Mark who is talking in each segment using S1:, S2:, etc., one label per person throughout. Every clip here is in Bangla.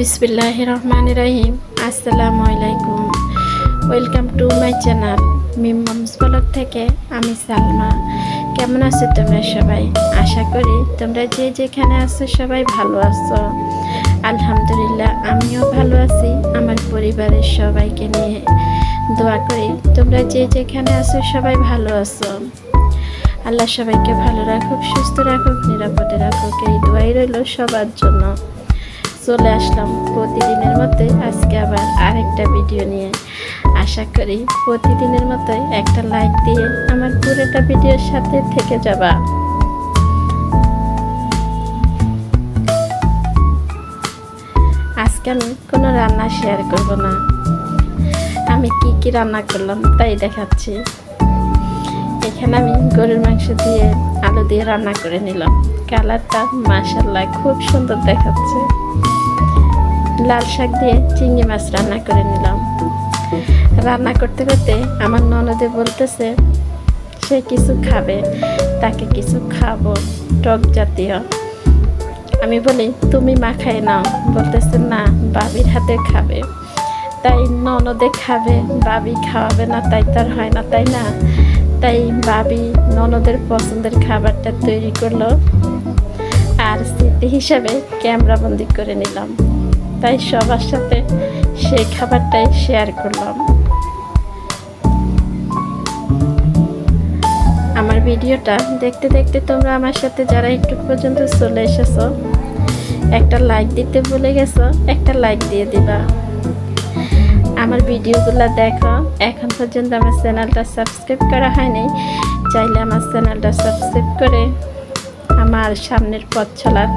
S1: বিসমিল্লাহ রহমান রাহিম আসসালামু আলাইকুম ওয়েলকাম টু মাই চ্যানেল মিমমস ব্লগ থেকে আমি সালমা। কেমন আছো তোমরা সবাই? আশা করি তোমরা যে যেখানে আছো সবাই ভালো আছো। আলহামদুলিল্লাহ, আমিও ভালো আছি। আমার পরিবারের সবাইকে নিয়ে দোয়া করি তোমরা যে যেখানে আছো সবাই ভালো আছো। আল্লাহ সবাইকে ভালো রাখুক, সুস্থ রাখুক, নিরাপদে রাখুক। এই দোয়াই রইল সবার জন্য। চলে আসলাম প্রতিদিনের মতোই আজকে আবার আরেকটা ভিডিও নিয়ে। আশা করি প্রতিদিনের মতোই একটা লাইক দিয়ে আমার পুরোটা ভিডিওর সাথে থেকে যাবা। আজকে আমি কোনো রান্না শেয়ার করব না। আমি কি কি রান্না করলাম তাই দেখাচ্ছি। এখানে আমি গরুর মাংস দিয়ে আলু দিয়ে রান্না করে নিলাম। কালারটা মাসাল্লাহ খুব সুন্দর দেখাচ্ছে। লাল শাক দিয়ে চিংড়ি মাছ রান্না করে নিলাম। রান্না করতে করতে আমার ননদে বলতেছে, সে কিছু খাবে, তাকে কিছু খাব, টক জাতীয়। আমি বলি, তুমি মাখাই নাও। বলতেছে, না, বাবির হাতে খাবে। তাই ননদে খাবে, বাবি খাওয়াবে না, তাই তার হয় না, তাই না? তাই বাবি ননদের পছন্দের খাবারটা তৈরি করল। আর স্মৃতি হিসাবে ক্যামেরাবন্দি করে নিলাম। তাই সবার সাথে সেই খাবারটাই শেয়ার করলাম। আমার ভিডিওটা দেখতে দেখতে তোমরা আমার সাথে যারা একটু পর্যন্ত চলে এসেছ, একটা লাইক দিতে ভুলে গেছো, একটা লাইক দিয়ে দিবা। আমার ভিডিওগুলো দেখো, এখন পর্যন্ত আমার চ্যানেলটা সাবস্ক্রাইব করা হয়নি, চাইলে আমার চ্যানেলটা সাবস্ক্রাইব করে আমার সামনের পথ চলার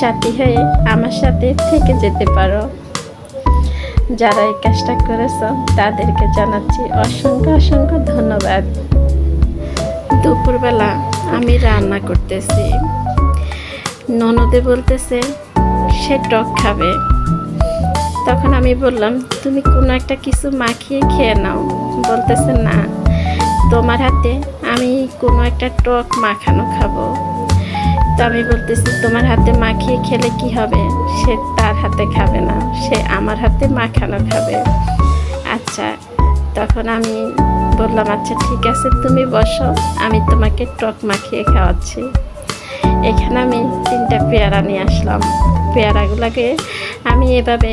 S1: সাথী হয়ে আমার সাথে থেকে যেতে পারো। যারা এই কাজটা করেছ, তাদেরকে জানাচ্ছি অসংখ্য অসংখ্য ধন্যবাদ। দুপুরবেলা আমি রান্না করতেছি। ননদে বলতেছে, সে টক খাবে। তখন আমি বললাম, তুমি কোনো একটা কিছু মাখিয়ে খেয়ে নাও। বলতেছে, না, তোমার হাতে আমি কোনো একটা টক মাখানো খাব। তো আমি বলতেছি, তোমার হাতে মাখিয়ে খেলে কি হবে? সে তার হাতে খাবে না, সে আমার হাতে মাখানো খাবে। আচ্ছা তখন আমি বললাম আচ্ছা ঠিক আছে, তুমি বসো, আমি তোমাকে টক মাখিয়ে খাওয়াচ্ছি। এখানে আমি তিনটা পেয়ারা নিয়ে আসলাম। পেয়ারাগুলোকে আমি এভাবে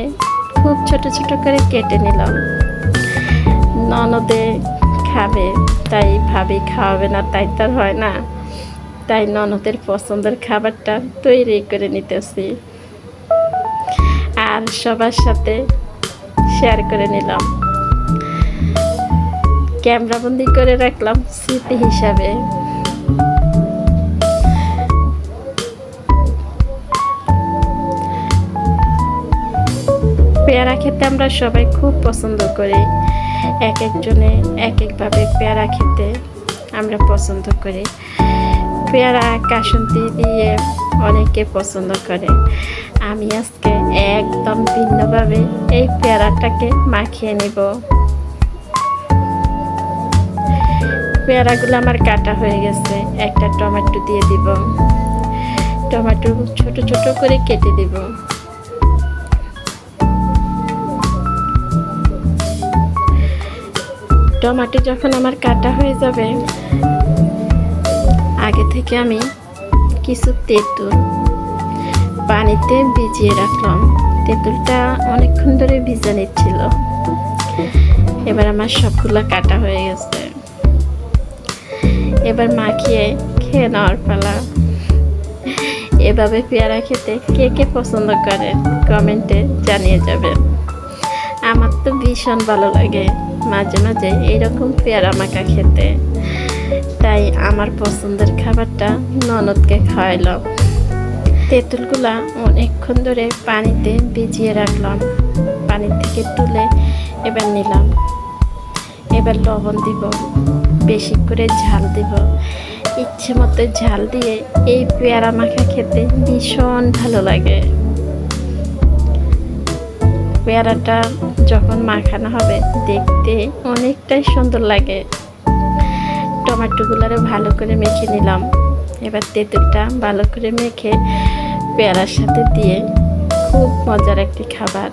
S1: খুব ছোট ছোট করে কেটে নিলাম। ননদে খাবে, তাই ভাবি খাওয়াবে না, তাই তার হয় না। তাই ননদের পছন্দের খাবারটা তৈরি করে নিতেছি। আর সবার সাথে শেয়ার করে নিলাম। ক্যামেরাবন্দি করে রাখলাম স্মৃতি হিসাবে। পেয়ারা খেতে আমরা সবাই খুব পছন্দ করি। এক একজনে এক একভাবে পেয়ারা খেতে আমরা পছন্দ করি। পেয়ারা কাসন্তি দিয়ে অনেকে পছন্দ করে আমি আজকে একদম ভিন্নভাবে এই পেয়ারাটাকে মাখিয়ে নিব। পেয়ারাগুলো আমার কাটা হয়ে গেছে, একটা টমেটো দিয়ে দিব। টমেটো ছোট ছোট করে কেটে দিব। টমাটো যখন আমার কাটা হয়ে যাবে আগে থেকে আমি কিছু তেঁতুল পানিতে ভিজিয়ে রাখলাম। তেঁতুলটা অনেকক্ষণ ধরে ভিজে নিচ্ছিল। এবার আমার সবগুলো কাটা হয়ে গেছে। এবার মাখিয়ে খেয়ে নেওয়ার পালা। এভাবে পেয়ারা খেতে কে কে পছন্দ করেন কমেন্টে জানিয়ে যাবেন। আমার তো ভীষণ ভালো লাগে মাঝে মাঝে এইরকম পেয়ারা মাখা খেতে। তাই আমার পছন্দের খাবারটা ননদকে খাওয়াইলাম তেঁতুলগুলা অনেকক্ষণ ধরে পানিতে ভিজিয়ে রাখলাম। পানি থেকে তুলে এবার নিলাম। এবার লবণ দিব, বেশি করে ঝাল দিব। ইচ্ছে মতো ঝাল দিয়ে এই পেয়ারা মাখা খেতে ভীষণ ভালো লাগে। পেয়ারাটা যখন মাখানো হবে, দেখতে অনেকটাই সুন্দর লাগে। টমেটোগুলারে ভালো করে মেখে নিলাম। এবার তেঁতুলটা ভালো করে মেখে পেয়ারার সাথে দিয়ে খুব মজার একটি খাবার।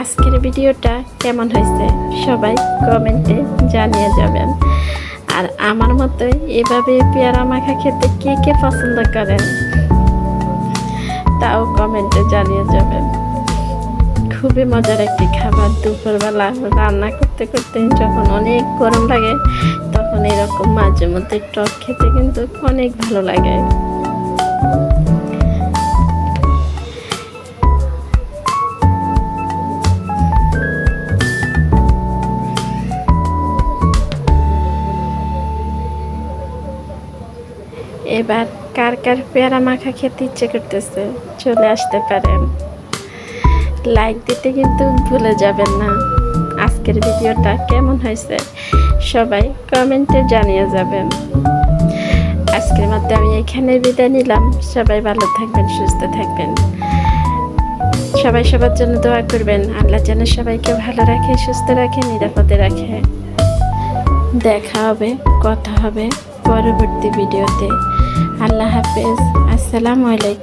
S1: আজকের ভিডিওটা কেমন হয়েছে? সবাই কমেন্টে জানিয়ে যাবেন। আর আমার মতো এভাবে পেয়ারা মাখা খেতে কে কে পছন্দ করেন তাও কমেন্টে জানিয়ে যাবেন। খুবই মজার একটি খাবার দুপুরবেলা রান্না করতে করতে যখন অনেক গরম লাগে, তখন এরকম মাঝে মধ্যে টক খেতে কিন্তু অনেক ভালো লাগে। এবার কার কার পেয়ারা মাখা খেতে ইচ্ছে করতেছে, চলে আসতে পারেন লাইক দিতে কিন্তু ভুলে যাবেন না। আজকের ভিডিওটা কেমন হয়েছে, সবাই কমেন্টে জানিয়ে যাবেন। আজকের মধ্যে আমি এখানে বিদায় নিলাম। সবাই ভালো থাকবেন, সুস্থ থাকবেন। সবাই সবার জন্য দোয়া করবেন। আল্লাহ যেন সবাইকে ভালো রাখে, সুস্থ রাখে, নিরাপদে রাখে। দেখা হবে, কথা হবে। পরবর্তী ভিডিওতে। আল্লাহ হাফেজ। আসসালামু আলাইকুম।